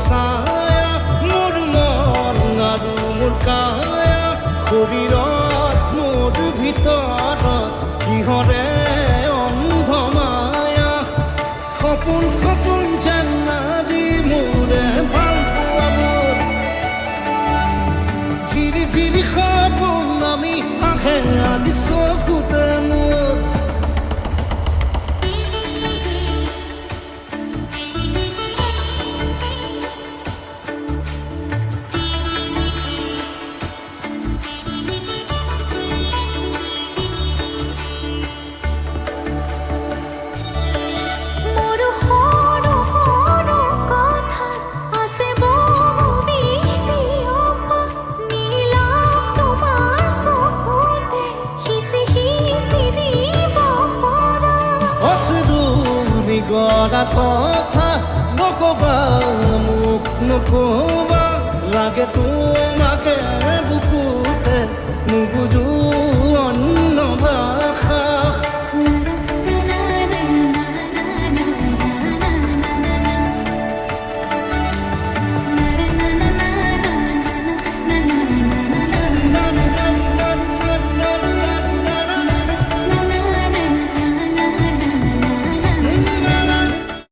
ছায়া মন আৰু মোৰ কায়া শৰীৰত মোৰ ভিতৰত কিহৰে অন্ধ মায়া সপোন সপোন মোৰে ঝিৰি ঝিৰি সপোন আমি আহে আজি চকুতে নিগৰা কথা নকবা মুখ নকবা লাগে তোমাৰ